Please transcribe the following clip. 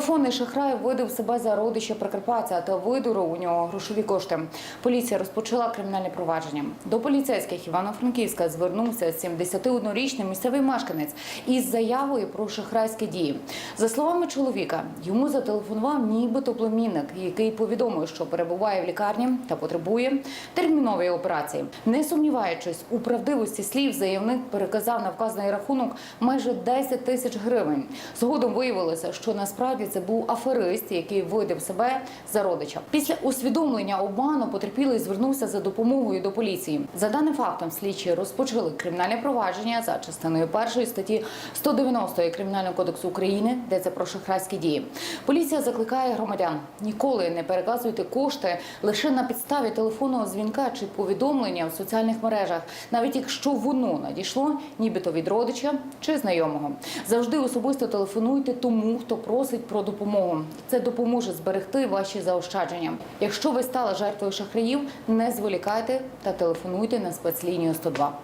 Телефонний шахрай видав себе за родича Прикарпаття та видурив у нього грошові кошти. Поліція розпочала кримінальне провадження. До поліцейських Івано-Франківська звернувся 71-річний місцевий мешканець із заявою про шахрайські дії. За словами чоловіка, йому зателефонував нібито племінник, який повідомив, що перебуває в лікарні та потребує термінової операції. Не сумніваючись у правдивості слів, заявник переказав на вказаний рахунок майже 10 тисяч гривень. Згодом виявилося, що насправді це був аферист, який видав себе за родича. Після усвідомлення обману потерпілий звернувся за допомогою до поліції. За даним фактом, слідчі розпочали кримінальне провадження за частиною першої статті 190 кримінального кодексу України, де це про шахрайські дії. Поліція закликає громадян ніколи не переказуйте кошти лише на підставі телефонного дзвінка чи повідомлення в соціальних мережах, навіть якщо воно надійшло, нібито від родича чи знайомого. Завжди особисто телефонуйте тому, хто просить про допомогу. Це допоможе зберегти ваші заощадження. Якщо ви стали жертвою шахраїв, не зволікайте та телефонуйте на спецлінію 102.